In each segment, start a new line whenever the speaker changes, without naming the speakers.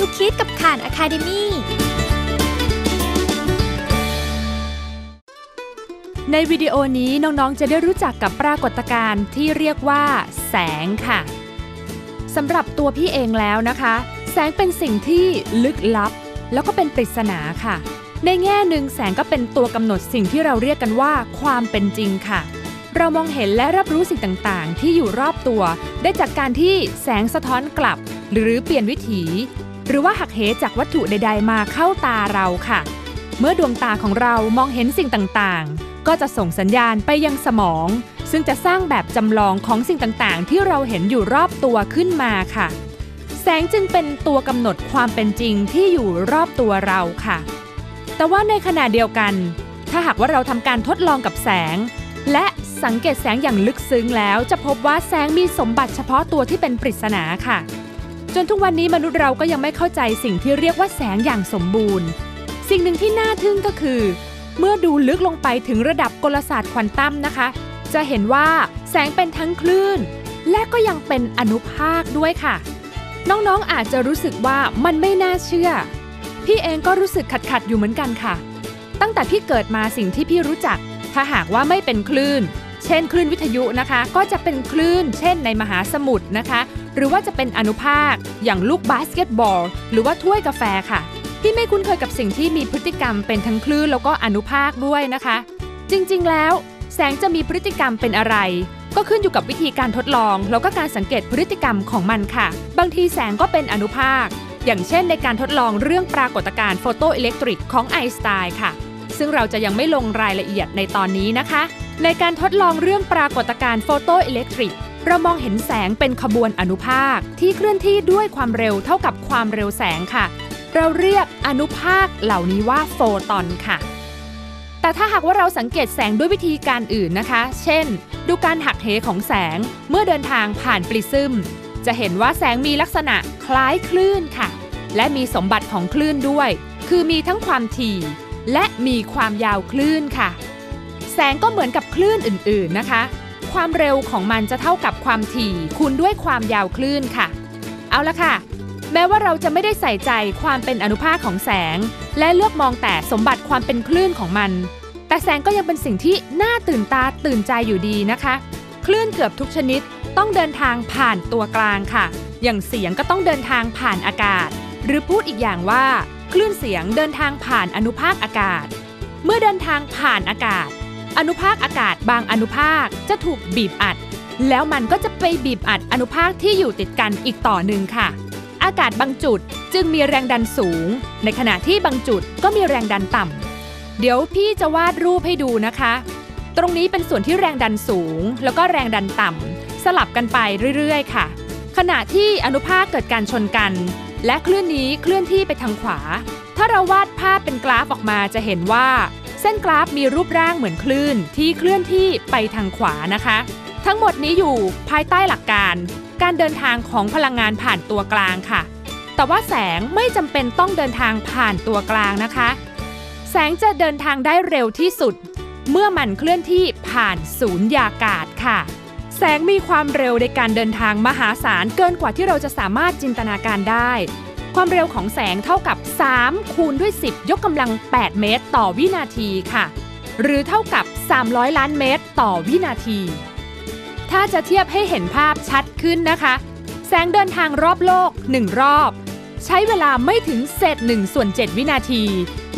ทุกคิดกับข่านอะคาเดมี่
ในวิดีโอนี้น้องๆ จะได้รู้จักกับปรากฏการณ์ที่เรียกว่า แสงค่ะสำหรับตัวพี่เองแล้วนะคะ แสงเป็นสิ่งที่ลึกลับ แล้วก็เป็นปริศนาค่ะ ในแง่หนึ่งแสงก็เป็นตัวกำหนดสิ่งที่เราเรียกกันว่า ความเป็นจริงค่ะ เรามองเห็นและรับรู้สิ่งต่างๆ ที่อยู่รอบตัว ได้จากการที่แสงสะท้อนกลับ หรือเปลี่ยนวิถี หรือว่าหักเหจากวัตถุใด ๆ มาเข้าตาเราค่ะ เมื่อดวงตาของเรามองเห็นสิ่งต่างๆ ก็จะส่งสัญญาณไปยังสมอง ซึ่งจะสร้างแบบจำลองของสิ่งต่างๆ ที่เราเห็นอยู่รอบตัวขึ้นมาค่ะ แสงจึงเป็นตัวกำหนดความเป็นจริงที่อยู่รอบตัวเราค่ะ แต่ว่าในขณะเดียวกัน ถ้าหากว่าเราทำการทดลองกับแสง และสังเกตแสงอย่างลึกซึ้งแล้วจะพบว่าแสงมีสมบัติเฉพาะตัวที่เป็นปริศนาค่ะ จนทุกวันนี้มนุษย์เราก็ยังไม่เข้าใจสิ่งที่เรียกว่าแสงอย่างสมบูรณ์ สิ่งหนึ่งที่น่าทึ่งก็คือ เมื่อดูลึกลงไปถึงระดับกลศาสตร์ควอนตัมนะคะ จะเห็นว่าแสงเป็นทั้งคลื่น และก็ยังเป็นอนุภาคด้วยค่ะ น้องๆอาจจะรู้สึกว่ามันไม่น่าเชื่อ พี่เองก็รู้สึกขัดๆอยู่เหมือนกันค่ะ ตั้งแต่พี่เกิดมาสิ่งที่พี่รู้จัก ถ้าหากว่าไม่เป็นคลื่น ช่นคลื่นวิทยุนะคะ ก็จะเป็นคลื่น เช่นในมหาสมุทรนะคะ หรือว่าจะเป็นอนุภาค อย่างลูกบาสเกตบอล หรือว่าถ้วยกาแฟค่ะพี่ไม่คุ้นเคยกับสิ่งที่มีพฤติกรรมเป็นทั้งคลื่นแล้วก็อนุภาคด้วยนะคะ จริงๆ แล้ว แสงจะมีพฤติกรรมเป็นอะไร ก็ขึ้นอยู่กับวิธีการทดลอง แล้วก็การสังเกตพฤติกรรมของมันค่ะ บางทีแสงก็เป็นอนุภาค อย่างเช่น ในการทดลองเรื่องปรากฏการณ์โฟโตอิเล็กตริกของไอน์สไตน์ค่ะ ซึ่งเราจะยังไม่ลงรายละเอียดในตอนนี้นะคะ ในการทดลองเรื่องปรากฏการณ์โฟโตอิเล็กตริกเรามองเห็นแสงเป็นขบวนอนุภาคที่เคลื่อนที่ด้วยความเร็วเท่ากับความเร็วแสงค่ะ เราเรียกอนุภาคเหล่านี้ว่าโฟตอนค่ะ แต่ถ้าหากว่าเราสังเกตแสงด้วยวิธีการอื่นนะคะ เช่น ดูการหักเหของแสงเมื่อเดินทางผ่านปริซึม จะเห็นว่าแสงมีลักษณะคล้ายคลื่นค่ะ และมีสมบัติของคลื่นด้วย คือมีทั้งความถี่ และมีความยาวคลื่นค่ะ แสงก็เหมือนกับคลื่นอื่นๆนะคะ ความเร็วของมันจะเท่ากับความถี่คูณด้วยความยาวคลื่นค่ะ เอาละค่ะ แม้ว่าเราจะไม่ได้ใส่ใจความเป็นอนุภาคของแสง และเลือกมองแต่สมบัติความเป็นคลื่นของมัน แต่แสงก็ยังเป็นสิ่งที่น่าตื่นตาตื่นใจอยู่ดีนะคะ คลื่นเกือบทุกชนิดต้องเดินทางผ่านตัวกลางค่ะ อย่างเสียงก็ต้องเดินทางผ่านอากาศ หรือพูดอีกอย่างว่า คลื่นเสียงเดินทางผ่านอนุภาคอากาศ เมื่อเดินทางผ่านอากาศ อนุภาคอากาศบางอนุภาคจะถูกบีบอัด แล้วมันก็จะไปบีบอัดอนุภาคที่อยู่ติดกันอีกต่อหนึ่งค่ะ อากาศบางจุดจึงมีแรงดันสูง ในขณะที่บางจุดก็มีแรงดันต่ำเดี๋ยวพี่จะวาดรูปให้ดูนะคะ ตรงนี้เป็นส่วนที่แรงดันสูง แล้วก็แรงดันต่ำสลับกันไปเรื่อยๆ ค่ะ ขณะที่อนุภาคเกิดการชนกัน และคลื่นนี้เคลื่อนที่ไปทางขวา ถ้าเราวาดภาพเป็นกราฟออกมาจะเห็นว่า เส้นกราฟมีรูปร่างเหมือนคลื่นที่เคลื่อนที่ไปทางขวานะคะ ทั้งหมดนี้อยู่ภายใต้หลักการ การเดินทางของพลังงานผ่านตัวกลางค่ะ แต่ว่าแสงไม่จำเป็นต้องเดินทางผ่านตัวกลางนะคะ แสงจะเดินทางได้เร็วที่สุด เมื่อมันเคลื่อนที่ผ่านศูนยากาศค่ะ แสงมีความเร็วในการเดินทางมหาศาลเกินกว่าที่เราจะสามารถจินตนาการได้ ความเร็วของแสงเท่ากับ 3 คูณด้วย 10 ยกกำลัง 8 เมตรต่อวินาทีค่ะ หรือเท่ากับ 300 ล้านเมตรต่อวินาที ถ้าจะเทียบให้เห็นภาพชัดขึ้นนะคะ แสงเดินทางรอบโลก 1 รอบ ใช้เวลาไม่ถึงเศษ1ส่วน 7 วินาที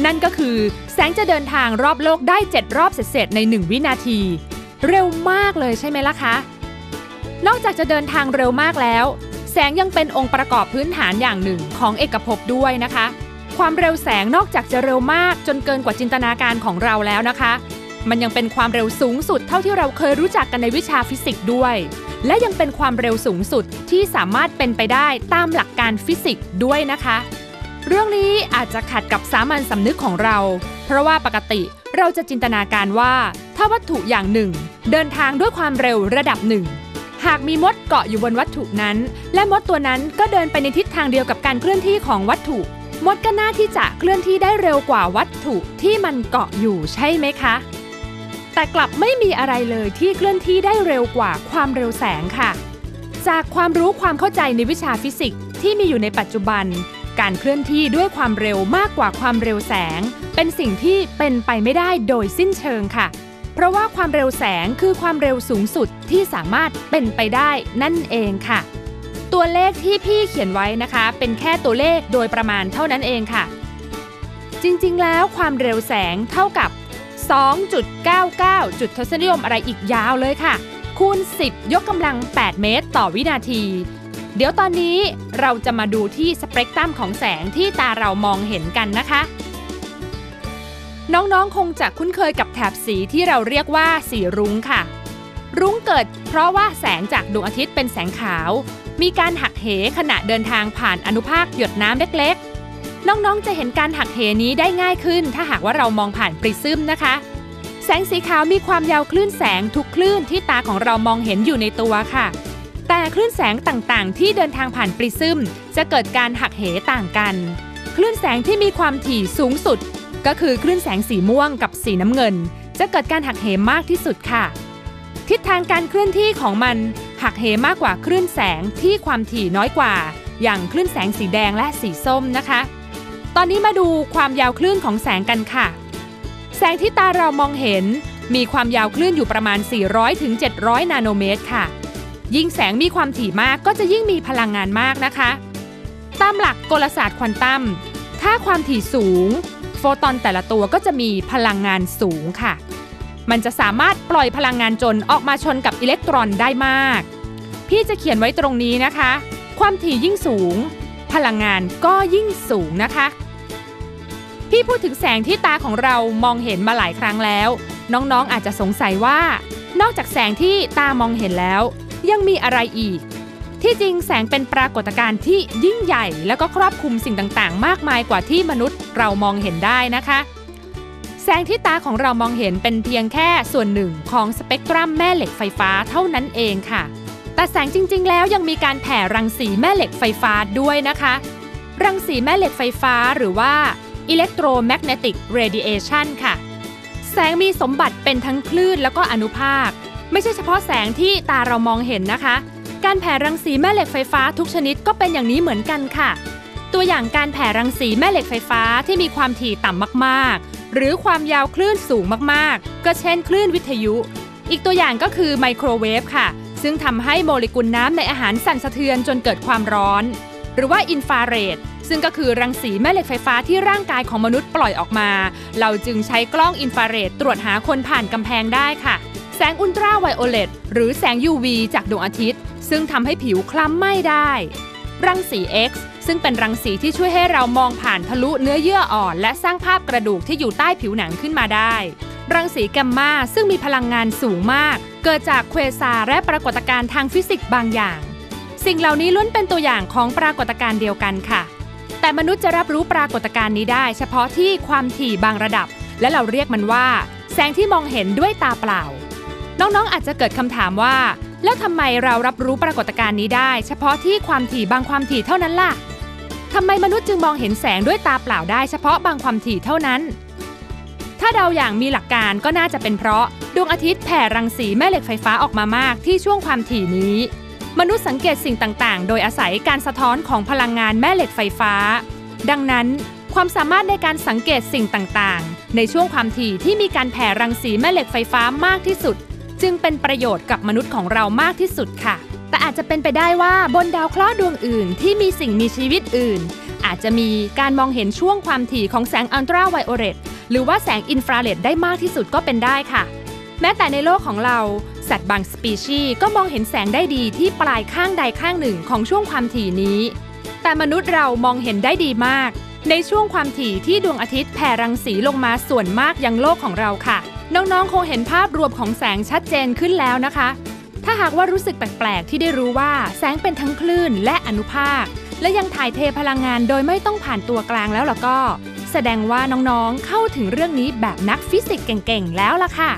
นั่นก็คือแสงจะเดินทางรอบโลกได้ 7 รอบเศษใน 1 วินาที เร็วมากเลยใช่ไหมล่ะคะนอกจากจะเดินทางเร็วมากแล้ว แสงยังเป็นองค์ประกอบพื้นฐานอย่างหนึ่งของเอกภพด้วยนะคะ ความเร็วแสงนอกจากจะเร็วมากจนเกินกว่าจินตนาการของเราแล้วนะคะ มันยังเป็นความเร็วสูงสุดเท่าที่เราเคยรู้จักกันในวิชาฟิสิกส์ด้วย และยังเป็นความเร็วสูงสุดที่สามารถเป็นไปได้ตามหลักการฟิสิกส์ด้วยนะคะ เรื่องนี้อาจจะขัดกับสามัญสำนึกของเรา เพราะว่าปกติเราจะจินตนาการว่า ถ้าวัตถุอย่างหนึ่ง เดินทางด้วยความเร็วระดับหนึ่ง หากมีมดเกาะอยู่บนวัตถุนั้น และมดตัวนั้นก็เดินไปในทิศทางเดียวกับการเคลื่อนที่ของวัตถุ มดก็น่าที่จะเคลื่อนที่ได้เร็วกว่าวัตถุที่มันเกาะอยู่ใช่ไหมคะ แต่กลับไม่มีอะไรเลยที่เคลื่อนที่ได้เร็วกว่าความเร็วแสงค่ะ จากความรู้ความเข้าใจในวิชาฟิสิกส์ที่มีอยู่ในปัจจุบัน การเคลื่อนที่ด้วยความเร็วมากกว่าความเร็วแสง เป็นสิ่งที่เป็นไปไม่ได้โดยสิ้นเชิงค่ะ เพราะว่าความเร็วแสงคือความเร็วสูงสุดที่สามารถเป็นไปได้นั่นเองค่ะ ตัวเลขที่พี่เขียนไว้นะคะ เป็นแค่ตัวเลขโดยประมาณเท่านั้นเองค่ะ จริงๆ แล้วความเร็วแสงเท่ากับ 2.99 จุดทศนิยมอะไรอีกยาวเลยค่ะ คูณ 10 ยกกำลัง 8 เมตรต่อวินาที เดี๋ยวตอนนี้เราจะมาดูที่สเปกตรัมของแสงที่ตาเรามองเห็นกันนะคะ น้องๆ คงจะคุ้นเคยกับแถบสีที่เราเรียกว่าสีรุ้งค่ะ รุ้งเกิดเพราะว่าแสงจากดวงอาทิตย์เป็นแสงขาว มีการหักเหขณะเดินทางผ่านอนุภาคหยดน้ำเล็กๆ น้องๆ จะเห็นการหักเหนี้ได้ง่ายขึ้น ถ้าหากว่าเรามองผ่านปริซึมนะคะ แสงสีขาวมีความยาวคลื่นแสงทุกคลื่นที่ตาของเรามองเห็นอยู่ในตัวค่ะ แต่คลื่นแสงต่างๆ ที่เดินทางผ่านปริซึมจะเกิดการหักเหต่างกัน คลื่นแสงที่มีความถี่สูงสุด ก็คือคลื่นแสงสีม่วงกับสีน้ำเงิน จะเกิดการหักเหมากที่สุดค่ะ ทิศทางการเคลื่อนที่ของมันหักเหมากกว่าคลื่นแสงที่ความถี่น้อยกว่า อย่างคลื่นแสงสีแดงและสีส้มนะคะ ตอนนี้มาดูความยาวคลื่นของแสงกันค่ะ แสงที่ตาเรามองเห็นมีความยาวคลื่นอยู่ประมาณ 400ถึง700 นาโนเมตรค่ะ ยิ่งแสงมีความถี่มากก็จะยิ่งมีพลังงานมากนะคะ ตามหลักกลศาสตร์ควอนตัม ถ้าความถี่สูง ฟตอนแต่ละตัวก็จะมีพลังงานสูงค่ะ มันจะสามารถปล่อยพลังงานจนออกมาชนกับอิเล็กตรอนได้มาก พี่จะเขียนไว้ตรงนี้นะคะ ความถี่ยิ่งสูง พลังงานก็ยิ่งสูงนะคะ พี่พูดถึงแสงที่ตาของเรามองเห็นมาหลายครั้งแล้ว น้องๆอาจจะสงสัยว่า นอกจากแสงที่ตามองเห็นแล้ว ยังมีอะไรอีก ที่จริงแสงเป็นปรากฏการณ์ที่ยิ่งใหญ่ แล้วก็ครอบคลุมสิ่งต่างๆ มากมายกว่าที่มนุษย์เรามองเห็นได้นะคะ แสงที่ตาของเรามองเห็นเป็นเพียงแค่ส่วนหนึ่งของสเปกตรัมแม่เหล็กไฟฟ้าเท่านั้นเองค่ะ แต่แสงจริง ๆ แล้วยังมีการแผ่รังสีแม่เหล็กไฟฟ้าด้วยนะคะ รังสีแม่เหล็กไฟฟ้าหรือว่า electromagnetic radiation ค่ะ แสงมีสมบัติเป็นทั้งคลื่นแล้วก็อนุภาค ไม่ใช่เฉพาะแสงที่ตาเรามองเห็นนะคะ การแผ่รังสีแม่เหล็กไฟฟ้าทุกชนิดก็เป็นอย่างนี้เหมือนกันค่ะ ตัวอย่างการแผ่รังสีแม่เหล็กไฟฟ้าที่มีความถี่ต่ำมากๆ หรือความยาวคลื่นสูงมากๆ ก็เช่น คลื่นวิทยุ อีกตัวอย่างก็คือไมโครเวฟค่ะ ซึ่งทำให้โมเลกุลน้ำในอาหารสั่นสะเทือนจนเกิดความร้อน หรือว่าอินฟราเรดซึ่งก็คือรังสีแม่เหล็กไฟฟ้าที่ร่างกายของมนุษย์ปล่อยออกมา เราจึงใช้กล้องอินฟราเรดตรวจหาคนผ่านกำแพงได้ค่ะ สงอุลตราไวโอเลตหรือแสง UV จากดวงอาทิตย์ ซึ่งทำให้ผิวคล้ำไหม้ได้ รังสี X ซึ่งเป็นรังสีที่ช่วยให้เรามองผ่านทะลุเนื้อเยื่ออ่อน และสร้างภาพกระดูกที่อยู่ใต้ผิวหนังขึ้นมาได้ รังสีแกมมาซึ่งมีพลังงานสูงมาก เกิดจากเควซาร์และปรากฏการณ์ทางฟิสิกส์บางอย่าง สิ่งเหล่านี้ล้วนเป็นตัวอย่างของปรากฏการณ์เดียวกันค่ะ แต่มนุษย์จะรับรู้ปรากฏการณ์นี้ได้ เฉพาะที่ความถี่บางระดับ และเราเรียกมันว่า แสงที่มองเห็นด้วยตาเปล่า น้องๆอาจจะเกิดคำถามว่า แล้วทำไมเรารับรู้ปรากฏการณ์นี้ได้ เฉพาะที่ความถี่บางความถี่เท่านั้นล่ะทำไมมนุษย์จึงมองเห็นแสงด้วยตาเปล่าได้เฉพาะบางความถี่เท่านั้น ถ้าเดาอย่างมีหลักการก็น่าจะเป็นเพราะดวงอาทิตย์แผ่รังสีแม่เหล็กไฟฟ้าออกมามากที่ช่วงความถี่นี้ มนุษย์สังเกตสิ่งต่างๆ โดยอาศัยการสะท้อนของพลังงานแม่เหล็กไฟฟ้า ดังนั้น ความสามารถในการสังเกตสิ่งต่างๆ ในช่วงความถี่ที่มีการแผ่รังสีแม่เหล็กไฟฟ้ามากที่สุด จึงเป็นประโยชน์กับมนุษย์ของเรามากที่สุดค่ะ แต่อาจจะเป็นไปได้ว่าบนดาวเคราะห์ดวงอื่น ที่มีสิ่งมีชีวิตอื่น อาจจะมีการมองเห็นช่วงความถี่ของแสงอัลตราไวโอเลตหรือว่าแสงอินฟราเรดได้มากที่สุดก็เป็นได้ค่ะ แม้แต่ในโลกของเรา สัตว์บางสปีชีส์ก็มองเห็นแสงได้ดีที่ปลายข้างใดข้างหนึ่งของช่วงความถี่นี้ แต่มนุษย์เรามองเห็นได้ดีมาก ในช่วงความถี่ที่ดวงอาทิตย์แผ่รังสีลงมาส่วนมากยังโลกของเราค่ะ น้องๆ คงเห็นภาพรวมของแสงชัดเจนขึ้นแล้วนะคะ ถ้าหากว่ารู้สึกแปลกๆ ที่ได้รู้ว่าแสงเป็นทั้งคลื่นและอนุภาค และยังถ่ายเทพลังงานโดยไม่ต้องผ่านตัวกลางแล้วล่ะก็ แสดงว่าน้องๆ เข้าถึงเรื่องนี้แบบนักฟิสิกส์เก่งๆ แล้วล่ะค่ะ